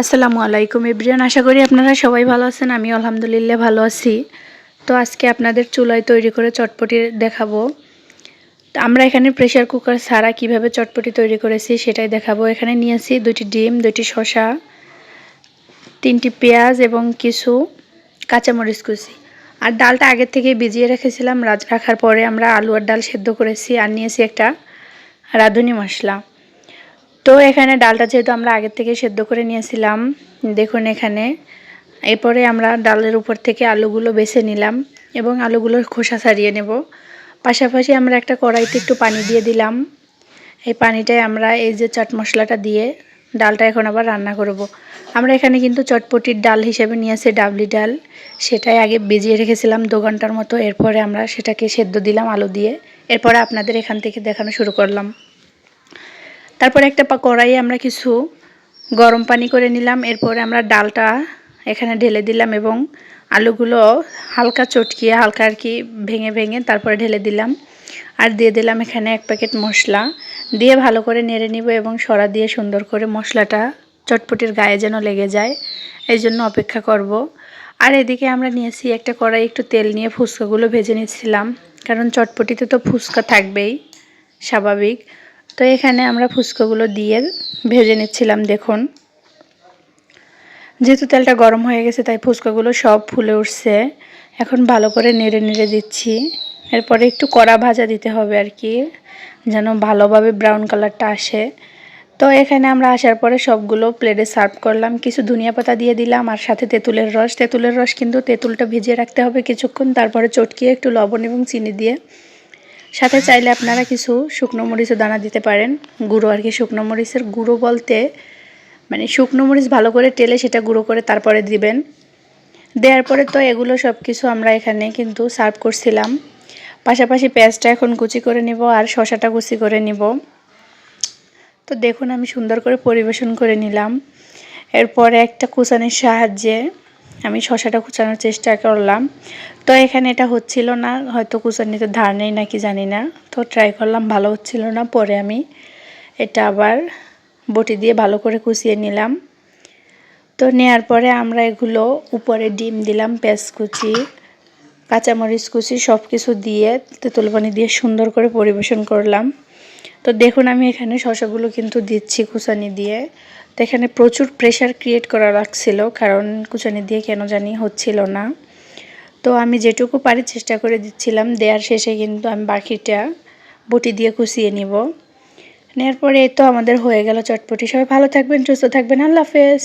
আসসালামু আলাইকুম ইব্রিয়ান আশা করি আপনারা সবাই ভালো আছেন আমি আলহামদুলিল্লাহ ভালো আছি। তো আজকে আপনাদের চুলায় তৈরি করে চটপটি দেখাবো। আমরা এখানে প্রেশার কুকার ছাড়া কীভাবে চটপটি তৈরি করেছি সেটাই দেখাবো। এখানে নিয়েছি দুটি ডিম দুটি শসা, তিনটি পেঁয়াজ এবং কিছু কাঁচামরিচ কুচি। আর ডালটা আগের থেকে ভিজিয়ে রেখেছিলাম, রাজ, রাখার পরে আমরা আলু আর ডাল সেদ্ধ করেছি, আর নিয়েছি একটা রাঁধুনি মশলা। তো এখানে ডালটা যেহেতু আমরা আগের থেকে সেদ্ধ করে নিয়েছিলাম, দেখুন এখানে। এরপরে আমরা ডালের উপর থেকে আলুগুলো বেছে নিলাম এবং আলুগুলোর খোসা ছাড়িয়ে নেব। পাশাপাশি আমরা একটা কড়াইতে একটু পানি দিয়ে দিলাম। এই পানিটায় আমরা এই যে চাট মশলাটা দিয়ে ডালটা এখন আবার রান্না করব। আমরা এখানে কিন্তু চটপটির ডাল হিসেবে নিয়েছি ডাবলি ডাল। সেটাই আগে ভিজিয়ে রেখেছিলাম দু ঘণ্টার মতো। এরপরে আমরা সেটাকে সেদ্ধ দিলাম আলু দিয়ে। এরপরে আপনাদের এখান থেকে দেখানো শুরু করলাম। তারপরে একটা কড়াইয়ে আমরা কিছু গরম পানি করে নিলাম। এরপরে আমরা ডালটা এখানে ঢেলে দিলাম এবং আলুগুলো হালকা চটকিয়ে, হালকা আর কি ভেঙে ভেঙে তারপরে ঢেলে দিলাম। আর দিয়ে দিলাম এখানে এক প্যাকেট মশলা। দিয়ে ভালো করে নেড়ে নিব এবং সরা দিয়ে সুন্দর করে মশলাটা চটপটির গায়ে যেন লেগে যায়। এই জন্য অপেক্ষা করব। আর এদিকে আমরা নিয়েছি একটা কড়াই, একটু তেল নিয়ে ফুচকাগুলো ভেজে নিচ্ছিলাম। কারণ চটপটিতে তো ফুচকা থাকবেই, স্বাভাবিক। তো এখানে আমরা ফুচকাগুলো দিয়ে ভেজে নিচ্ছিলাম, দেখুন। যেহেতু তেলটা গরম হয়ে গেছে, তাই ফুচকাগুলো সব ফুলে উঠছে। এখন ভালো করে নেড়ে নেড়ে দিচ্ছি। এরপরে একটু কড়া ভাজা দিতে হবে আর কি, যেন ভালোভাবে ব্রাউন কালারটা আসে। তো এখানে আমরা আসার পরে সবগুলো প্লেটে সার্ভ করলাম। কিছু ধনিয়া পাতা দিয়ে দিলাম আর সাথে তেঁতুলের রস। তেঁতুলের রস কিন্তু তেঁতুলটা ভিজিয়ে রাখতে হবে কিছুক্ষণ, তারপরে চটকিয়ে একটু লবণ এবং চিনি দিয়ে সাথে চাইলে আপনারা কিছু শুকনো মরিচও দানা দিতে পারেন। গুঁড়ো আর কি শুকনো মরিচের গুঁড়ো বলতে মানে শুকনো মরিচ ভালো করে টেলে সেটা গুঁড়ো করে তারপরে দিবেন। দেওয়ার পরে তো এগুলো সব কিছু আমরা এখানে কিন্তু সার্ভ করছিলাম। পাশাপাশি পেঁয়াজটা এখন কুচি করে নিব আর শশাটা কুচি করে নিব। তো দেখুন আমি সুন্দর করে পরিবেশন করে নিলাম। এরপরে একটা কুচানির সাহায্যে আমি শশাটা কুচানোর চেষ্টা করলাম। তো এখানে এটা হচ্ছিল না, হয়তো কুচানিতে ধার নেই নাকি জানি না। তো ট্রাই করলাম, ভালো হচ্ছিল না, পরে আমি এটা আবার বটি দিয়ে ভালো করে কুচিয়ে নিলাম। তো নেয়ার পরে আমরা এগুলো উপরে ডিম দিলাম, পেঁয়াজ কুচি, কাঁচামরিচ কুচি সব কিছু দিয়ে তেঁতুল পানি দিয়ে সুন্দর করে পরিবেশন করলাম। তো দেখুন, আমি এখানে শশাগুলো কিন্তু দিচ্ছি কুচানি দিয়ে। তো এখানে প্রচুর প্রেশার ক্রিয়েট করা লাগছিল, কারণ কুচানি দিয়ে কেন জানি হচ্ছিল না। তো আমি যেটুকু পারি চেষ্টা করে দিচ্ছিলাম, দেওয়ার শেষে কিন্তু আমি বাকিটা বটি দিয়ে কুচিয়ে নিব। নেওয়ার পরে তো আমাদের হয়ে গেল চটপটি। সবাই ভালো থাকবেন, সুস্থ থাকবেন। আল্লাহ হাফেজ।